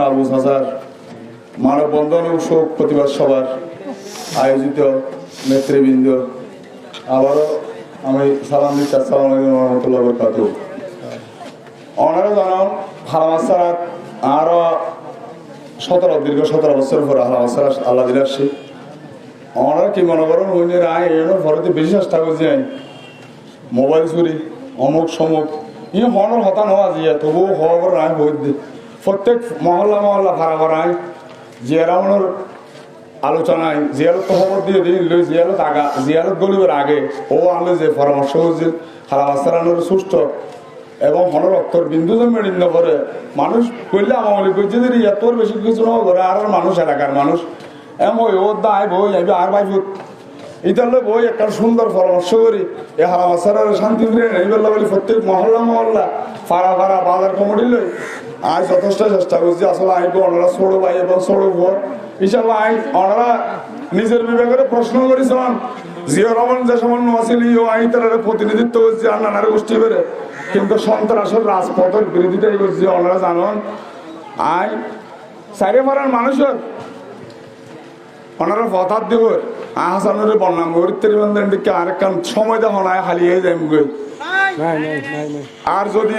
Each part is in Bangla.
আবু হাজার, মানববন্ধন ও শোক প্রতিবাদ সভার আয়োজিত নেতৃবৃন্দ। আবারও আমি সালাম দিচ্ছি, আসসালাম আলাইকুম রহমতুল্লাহ বরকাত অনারা জানান হারামাসারাত আরও সতেরো, দীর্ঘ সতেরো বছর পরে হারামাসারা আল্লাহ দিলে আসছি। অনারা কি মনে করেন হইনি রায় এর ভরতে বেশি চেষ্টা করছি আমি মোবাইল চুরি অমুক সমুক ই হনর হতা নোয়া জিয়া তবুও হওয়া করে বই দি প্রত্যেক মহল্লা মহল্লা ভাড়া করায় জিয়ারামনের আলোচনায় জিয়ালত খবর দিয়ে দিন লই জিয়ালত আগা জিয়ালত গলিবের আগে, ও আনলে যে পরামর্শ হয়েছিল হারামাস্তারানোর সুস্থ এবং হনর অক্ষর বিন্দু জন্মে করে, মানুষ কইলে আমার কইছে যে এত বেশি কিছু না করে আর মানুষ, এলাকার মানুষ। এম ওই, ও দায় বই আইবে আর ভাই ইতালে বই, একটা সুন্দর পরামর্শ করি। এ হারামাসার শান্তি ফিরে নেই বললা বলি, প্রত্যেক মহল্লা মহল্লা ফাড়া ফাড়া বাজার কমিটি লই আজ যথেষ্ট চেষ্টা করছি। আসলে আইব ওনারা ছোড়ো ভাই এবং ছোড়ো বোন হিসাবে আই ওনারা নিজের বিবেকের প্রশ্ন করেছিলাম। জিয়া রহমান যে সামান্য আছিল ইও আই তার প্রতিনিধিত্ব করছে আর নানার গোষ্ঠী বেড়ে কিন্তু সন্ত্রাসের রাজপথের বিরোধিতাই করছে ওনারা জানন। আই মানুষের ওনারা দিব আহাসানের বন্যাম গরিত্বের বন্ধন দিকে আরেকখান সময় দেখো না হালিয়ে যাই আর যদি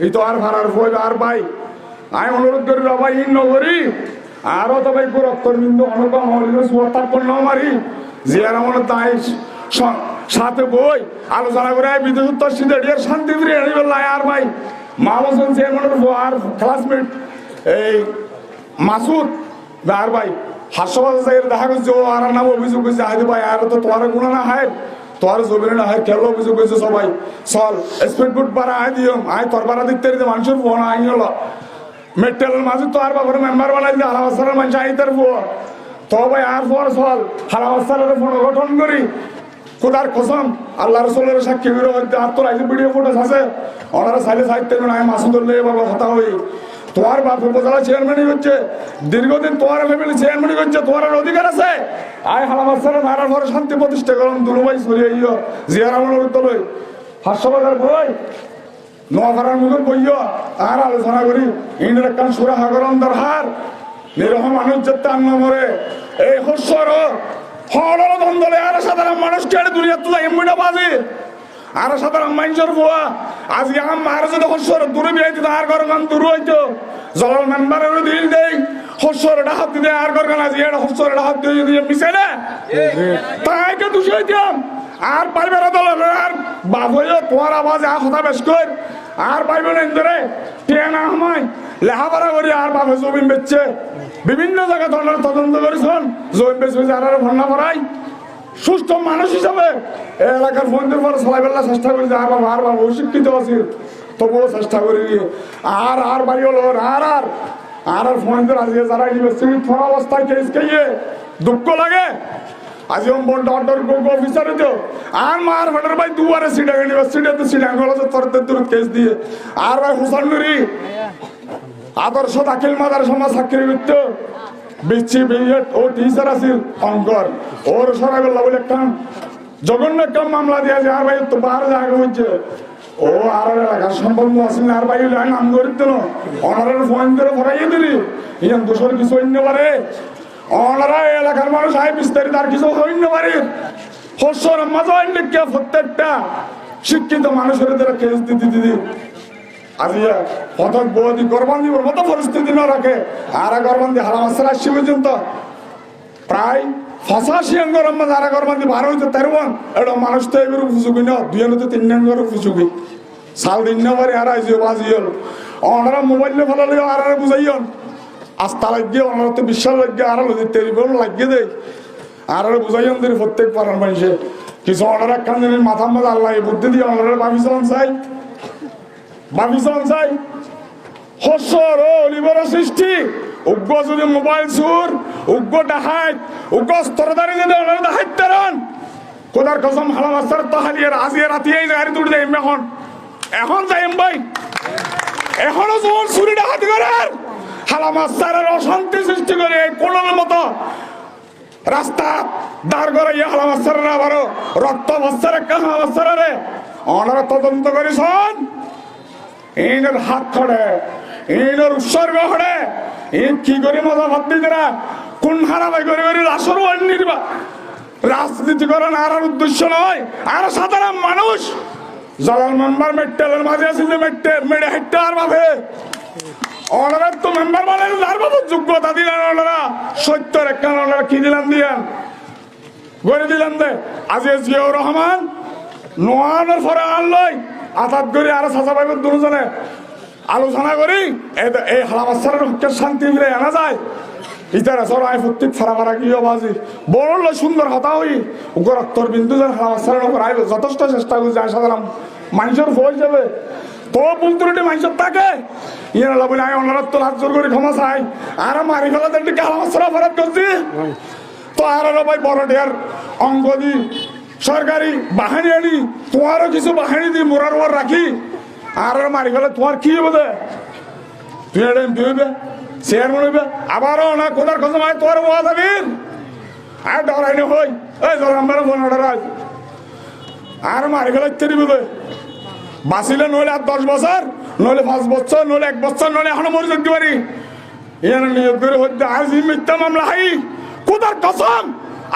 এই তো আর ভাড়ার বই আর ভাই। আমি অনুরোধ করি ভাই ইন নগরী আরও তো ভাই রক্তর বিন্দু অনুপম হলিল সুতাপন ন মারি। চেয়ারম্যান তাই স- সাথে বই, আলোচনা করে বিদ্যুৎ সিদ্ধের শান্তি ফিরে এনে আর ভাই। মা বলছেন চেয়ারম্যানের আর ক্লাসমেট এই মাসুদ, আর ভাই যাই দেখা করছে, ও আর নাম অভিযোগ করছে, আরে ভাই, আর তো তোমার গুণা না হায়। জমিনে না হায় কেন অভিযোগ করছে সবাই। চল, স্পিড বুট বাড়া, আয় দিও। আয় তোর বাড়া দিতে মানুষের ফোন আই হলো মেটেলের মাঝে তো আর বাবার মেম্বার বানাই দিয়ে হালাবাসারের মানুষ আই তার ফোন। তো ভাই, আর ফোন চল। হালাবাসারের ফোন গঠন করি। খোদার কসম, আল্লাহ রসুলের সাক্ষী বিরো হইতে আর তোর আইসি ভিডিও ফুটেজ আছে। ওনারা সাইলে সাহিত্য আমি মাসুদুল লে বাবা হতা হই। তোমার বাপ উপজেলা চেয়ারম্যানই হচ্ছে, দীর্ঘদিন তোমার ফ্যামিলি চেয়ারম্যানই হচ্ছে তোমার অধিকার আছে? আয় হালামার সাথে নারার ঘরে শান্তি প্রতিষ্ঠা করুন দুলুবাই সরিয়ে ইয় আমলের উত্তলই হাস্যবাজার বই নোয়াফারার মুখের বইয়, আর আলোচনা করি। ইন্দ্রের কান সুরা হাগরণ দরহার নিরহ মানুষ যেতে আন্ন মরে। এই হস্যর হড়র দ্বন্দ্বলে আর সাধারণ মানুষ কেড়ে দুনিয়া তুলা এমনি বাজি। আর সাধারণ মানুষের বুয়া আজকে আম মার যদি হস্যর দূরে বিয়াইতে আর ঘর গান দূর হইতো। জল মেম্বারের দিল দেই, হস্যর ডাহাত দিতে আর ঘর গান আজকে এটা হস্যর ডাহাত দিয়ে যদি মিশে না। তাইকে দুষে দিয়াম আর পাইবে না দল আর বাপ তোমার আওয়াজ আ কথা বেশ কর। আর পাইবে না ধরে টেন আহমাই লেখাপড়া করি আর বাপে জমিন বেচছে। বিভিন্ন জায়গায় ধরনের তদন্ত করেছেন। জমিন বেচবে আর আর ভন্না পড়াই সুস্থ মানুষ হিসাবে এলাকার বন্ধুর পরে সবাই বেলা চেষ্টা করি যে আর বাবা আর বাবা অশিক্ষিত আছিল তবুও চেষ্টা করি। আর আর বাড়ি হলো, আর আর আর আর ফোন আজকে যারা ইউনিভার্সিটি থোড়া অবস্থায় কেস খাইয়ে দুঃখ লাগে। আজি ওম বন্ড অর্ডার গো দিও আর মার ফটার ভাই দুয়ারে সিডা ইউনিভার্সিটি তো কলেজে তরতে দূর কেস দিয়ে। আর ভাই হুসান নুরি, আদর্শ দাখিল মাদার সমাজ চাকরি করতে বিচ্ছি বিএড ও টিচার আছিল অঙ্কর ওর সরাই বলে একটা জঘন্য একটা মামলা দিয়া যে আর ভাই, তো বাহার জায়গা হচ্ছে ও আর এলাকার সম্পন্ন আছিল না, আর ভাই, হইলে নাম করে দিল। অনারের ফোন করে ভরাইয়ে দিলি। ইয়ান দোষর কিছু অন্য পারে। অনারা এলাকার মানুষ আয় বিস্তারিত আর কিছু অন্য পারে। হস্যর মাঝে প্রত্যেকটা শিক্ষিত মানুষের দ্বারা কেস দিদি দিদি হঠাৎ বৌদি গর্বান্দির মতো পরিস্থিতি না রাখে। আর গর্বান্দি হারা মাসের আসছি পর্যন্ত। প্রায় ফসাশি অঙ্গর মধ্যে আর গর্বান্দি বারো হইতে তেরোয়ান এটা মানুষ তো এবার উপযোগী না। দুই তো তিন অঙ্গর উপযোগী। সাল দিন বারে আর আইজি বাজিয়ল ওনারা মোবাইলে ফেলালে আর আর বুঝাইয়ন। আস্থা লাগিয়ে ওনারা তো বিশ্বাস লাগিয়ে, আর লদি তেরিবল লাগিয়ে দেয়, আর আর বুঝাইয়ন দিয়ে প্রত্যেক পাড়ার মানুষে। কিছু ওনারা কান মাথার মধ্যে আল্লাহ বুদ্ধি দিয়ে ওনারা ভাবিছিলাম চাই ভাবিছন চাই হসর ও লিবর সৃষ্টি, উগ্র যদি মোবাইল সুর, উগ্র ডাহাই উগ্র স্তরদারি যদি ডাহাইত তারন কোদার কসম হালাম আসার তাহালিয়ার আজিয়ে রাতিয়াই গাড়ি তুলে যাই এখন। এখন যাইম ভাই। এখনও যখন চুরি ডাহাতি করে। হালাম আসারের অশান্তি সৃষ্টি করে এই কোনের মতো। রাস্তা দাঁড় করে ইয়ে হালাম আসারের আবারও রক্ত বস্তারে কাহা বস্তারে অনারা তদন্ত করিছন খড়ে ইনের উৎসর্গ খড়ে। ইন কি করে মজা ভাত দিতে কোন হারাবাই করে লাশর নির্বা রাজনীতি করেন আর উদ্দেশ্য নয়। আর সাধারণ মানুষ জলাল মেম্বার মেট্টেলের মাঝে আছিল মেট্টে, মেডে হেট্টে আর ভাবে ওনারা তো মেম্বার মানে তার বাবু যোগ্যতা দিলেন ওনারা সত্য রেখা ওনারা কি দিলেন দিলেন? গড়ে দিলেন দে। আজি জিয়াউর রহমান, নোয়ানোর পরে আনলই আতাত করে আর সাজা পাইব দুজনে আলোচনা করি এই হালামাস্তারের হকের শান্তি মিলে আনা যায়। ইতারা সর আই প্রত্যেক ফারা ফারা কি বাজি বড় সুন্দর হতা হই। উগর রক্তর বিন্দু যেন হালামাস্তারের উপর আইব যথেষ্ট চেষ্টা করছে আর সাধারণ মানুষের হয়ে যাবে। তো পুলতুরটি মানুষের থাকে ইয়ে না বলে আমি অনারত তো হাত জোর করে ক্ষমা চাই। আর মারি ফেলা দেন হালামাস্তার অপরাধ করছি? তো আর ভাই বড় ডেয়ার অঙ্গ দি সরকারি বাহিনী আনি, তোমারও কিছু বাহিনী দি, মোরার ওর রাখি। আর আর মারি ফেলে তোমার কি হবে? তুই এটা এমপি হইবে চেয়ারম্যান হইবে, আবারও না কোথার কথা মায়, তোমার ওয়া যাবিন আর ডরাইনি হই। এই জল আমার ফোন অর্ডার আর মারি ফেলে ইত্যাদি বুঝে বাঁচিলে নইলে আর দশ বছর, নইলে পাঁচ বছর, নইলে এক বছর, নইলে এখনও মরে যেতে পারি। ইয়ার নিয়োগ করে হচ্ছে আজ মিথ্যা মামলা হাই, কোথার কসম?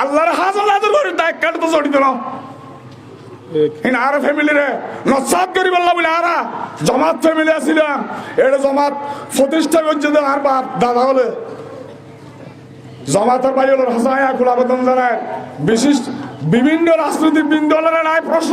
আল্লাহর হাজার হাজার করে দায় কাটতে চড়ি দিল না ইন আর ফ্যামিলি রে নসাদ করি বললাম বলে আরা জমাত ফ্যামিলি আসিলাম এটা জমাত প্রতিষ্ঠা করছে আর বাপ দাদা হলে জমাতের বাড়ি হলো হাসায়া খোলা আবেদন জানায় বিশিষ্ট বিভিন্ন রাজনৈতিক বৃন্দ নাই প্রশ্ন